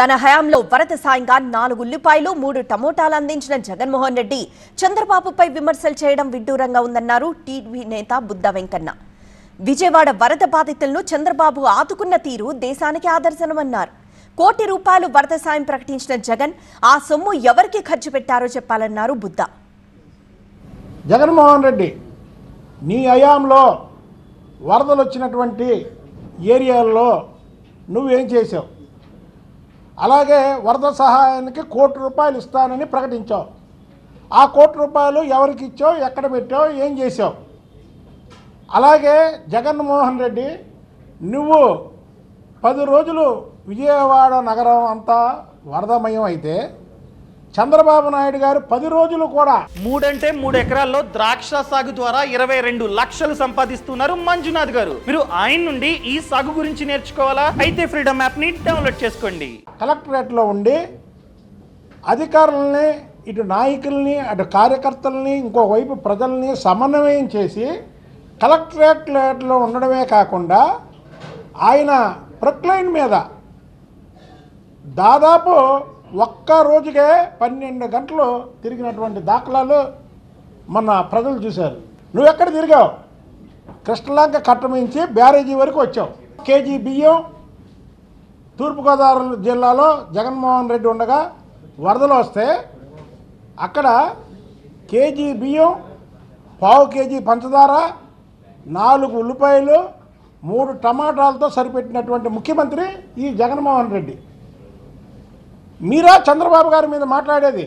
తన హయాంలో వరద సాయంగా నాలుగు ఉల్లిపాయలు మూడు టమోటాలు అందించిన జగన్మోహన్ రెడ్డి చంద్రబాబుపై విమర్శలు చేయడం విడ్డూరంగా ఉందన్నారు టీడీపీ నేత బుద్ధ వెంకన్న. విజయవాడ వరద బాధితులను చంద్రబాబు ఆదుకున్న తీరు దేశానికి ఆదర్శనమన్నారు. కోటి రూపాయలు వరద సాయం ప్రకటించిన జగన్ ఆ సొమ్ము ఎవరికి ఖర్చు పెట్టారో చెప్పాలన్నారు బుద్ధ. జగన్మోహన్ రెడ్డి నీ హయాంలో వరదలు వచ్చినటువంటి ఏరియాల్లో నువ్వేం చేసావు? అలాగే వరద సహాయానికి కోటి రూపాయలు ఇస్తానని ప్రకటించావు. ఆ కోటి రూపాయలు ఎవరికి ఇచ్చావు ఎక్కడ పెట్టావు ఏం చేసావు అలాగే జగన్మోహన్ రెడ్డి నువ్వు పది రోజులు విజయవాడ నగరం అంతా వరదమయం అయితే చంద్రబాబు నాయుడు గారు పది రోజులు కూడా మూడంటే మూడు ఎకరాల్లో ద్రాక్ష సాగు ద్వారా ఇరవై రెండు లక్షలు సంపాదిస్తున్నారు మంజునాథ్ గారు. మీరు ఆయన నుండి ఈ సాగు గురించి నేర్చుకోవాలా? అయితే ఫ్రీడమ్ యాప్ని డౌన్లోడ్ చేసుకోండి. కలెక్టరేట్లో ఉండి అధికారులని ఇటు నాయకుల్ని అటు కార్యకర్తల్ని ఇంకోవైపు ప్రజల్ని సమన్వయం చేసి కలెక్టరేట్లో ఉండడమే కాకుండా ఆయన ప్రొక్లైన్ మీద దాదాపు ఒక్క రోజుకే పన్నెండు గంటలు తిరిగినటువంటి దాఖలాలు మన ప్రజలు చూశారు. నువ్వెక్కడ తిరిగావు? కృష్ణలంక కట్టమించి బ్యారేజీ వరకు వచ్చావు. కేజీ బియ్యం తూర్పుగోదావరి జిల్లాలో జగన్మోహన్ రెడ్డి ఉండగా వరదలు వస్తే అక్కడ కేజీ బియ్యం పావు కేజీ పంచదార నాలుగు ఉల్లిపాయలు మూడు టమాటాలతో సరిపెట్టినటువంటి ముఖ్యమంత్రి ఈ జగన్మోహన్ రెడ్డి. మీరా చంద్రబాబు గారి మీద మాట్లాడేది?